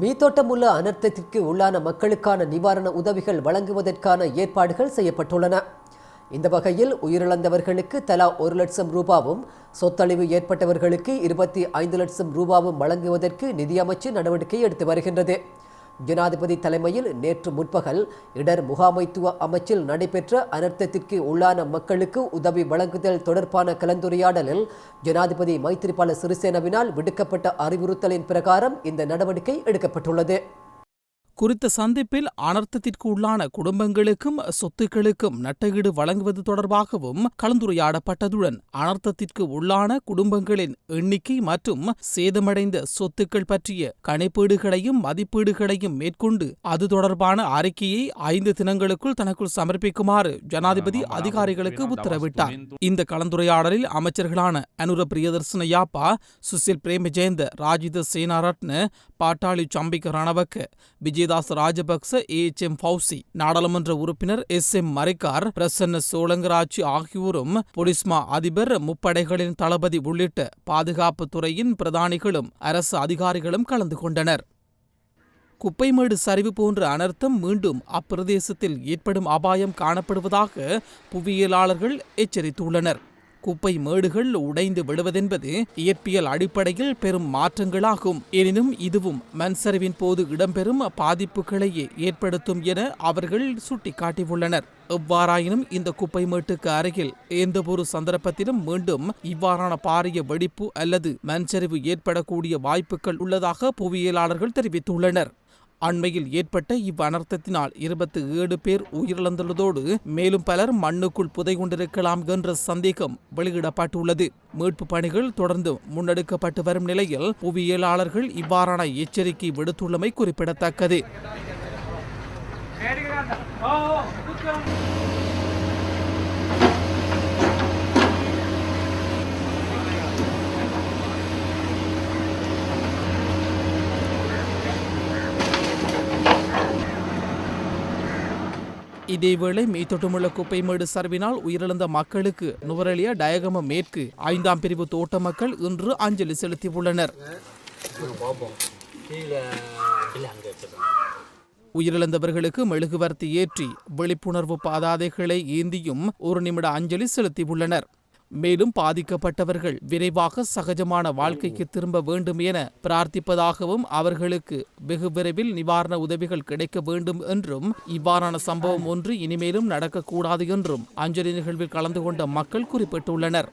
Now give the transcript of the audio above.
மீத்தோட்டமுள்ள அனர்த்தத்திற்கு உள்ளான மக்களுக்கான நிவாரண உதவிகள் வழங்குவதற்கான ஏற்பாடுகள் செய்யப்பட்டுள்ளன. இந்த வகையில் உயிரிழந்தவர்களுக்கு தலா ஒரு லட்சம் ரூபாவும் சொத்தழிவு ஏற்பட்டவர்களுக்கு இருபத்தி ஐந்து லட்சம் ரூபாவும் வழங்குவதற்கு நிதியமைச்சு நடவடிக்கை எடுத்து வருகின்றது. ஜனாதிபதி தலைமையில் நேற்று முற்பகல் இடர் முகாமைத்துவ அமைச்சில் நடைபெற்ற அனர்த்தத்திற்கு உள்ளான மக்களுக்கு உதவி வழங்குதல் தொடர்பான கலந்துரையாடலில் ஜனாதிபதி மைத்திரிபால சிறிசேனவினால் விடுக்கப்பட்ட அறிவுறுத்தலின் பிரகாரம் இந்த நடவடிக்கை எடுக்கப்பட்டுள்ளது. குறித்த சந்திப்பில் அனர்த்தத்திற்கு உள்ளான குடும்பங்களுக்கும் சொத்துக்களுக்கும் நட்டஈடு வழங்குவது தொடர்பாகவும் கலந்துரையாடப்பட்டதுடன் அனர்த்தத்திற்கு உள்ளான குடும்பங்களின் எண்ணிக்கை மற்றும் சேதமடைந்த சொத்துக்கள் பற்றிய கணிப்பீடுகளையும் மதிப்பீடுகளையும் மேற்கொண்டு அது தொடர்பான அறிக்கையை ஐந்து தினங்களுக்குள் தனக்குள் சமர்ப்பிக்குமாறு ஜனாதிபதி அதிகாரிகளுக்கு உத்தரவிட்டார். இந்த கலந்துரையாடலில் அமைச்சர்களான Anura Priyadarshana Yapa Susil Premajayantha Rajitha Senaratne Patali Champika Ranawaka Wijeyadasa Rajapakshe A. H. M. Fowzie நாடாளுமன்ற உறுப்பினர் எஸ். எம். மரிக்கார் பிரசன்ன சோழங்கராட்சி ஆகியோரும் பொலிஸ்மா அதிபர் முப்படைகளின் தளபதி உள்ளிட்ட பாதுகாப்பு துறையின் பிரதானிகளும் அரசு அதிகாரிகளும் கலந்து கொண்டனர். குப்பைமேடு சரிவு போன்ற அனர்த்தம் மீண்டும் அப்பிரதேசத்தில் ஏற்படும் அபாயம் காணப்படுவதாக புவியியலாளர்கள் எச்சரித்துள்ளனர். குப்பை மேடுகள் உடைந்து விடுவதென்பது இயற்பியல் அடிப்படையில் பெரும் மாற்றங்களாகும். எனினும் இதுவும் மண்சரிவின் போது இடம்பெறும் பாதிப்புகளையே ஏற்படுத்தும் என அவர்கள் சுட்டிக்காட்டியுள்ளனர். எவ்வாறாயினும் இந்த குப்பை மேட்டுக்கு அருகில் எந்தவொரு சந்தர்ப்பத்திலும் மீண்டும் இவ்வாறான பாரிய வெடிப்பு அல்லது மண்சரிவு ஏற்படக்கூடிய வாய்ப்புகள் உள்ளதாக புவியியலாளர்கள் தெரிவித்துள்ளனர். அண்மையில் ஏற்பட்ட இவ்வனர்த்தத்தினால் இருபத்தி ஏழு பேர் உயிரிழந்துள்ளதோடு மேலும் பலர் மண்ணுக்குள் புதை கொண்டிருக்கலாம் என்ற சந்தேகம் வெளியிடப்பட்டுள்ளது. மீட்பு பணிகள் தொடர்ந்து முன்னெடுக்கப்பட்டு வரும் நிலையில் புவியியலாளர்கள் இவ்வாறான எச்சரிக்கை விடுத்துள்ளமை குறிப்பிடத்தக்கது. இதேவேளை மீத்தொட்டுமுள்ள குப்பைமேடு சரிவினால் உயிரிழந்த மக்களுக்கு நுவரெலியா டயகம மேற்கு ஐந்தாம் பிரிவு தோட்ட மக்கள் இன்று அஞ்சலி செலுத்தியுள்ளனர். உயிரிழந்தவர்களுக்கு மெழுகுவர்த்தி ஏற்றி விழிப்புணர்வு பாதாதைகளை ஏந்தியும் ஒரு நிமிட அஞ்சலி செலுத்தியுள்ளனர். மேலும் பாதிக்கப்பட்டவர்கள் விரைவாக சகஜமான வாழ்க்கைக்கு திரும்ப வேண்டும் என பிரார்த்திப்பதாகவும் அவர்களுக்கு வெகு விரைவில் நிவாரண உதவிகள் கிடைக்க வேண்டும் என்றும் இவ்வாறான சம்பவம் ஒன்று இனிமேலும் நடக்கக்கூடாது என்றும் அஞ்சலி நிகழ்வில் கலந்து கொண்ட மக்கள் குறிப்பிட்டுள்ளனர்.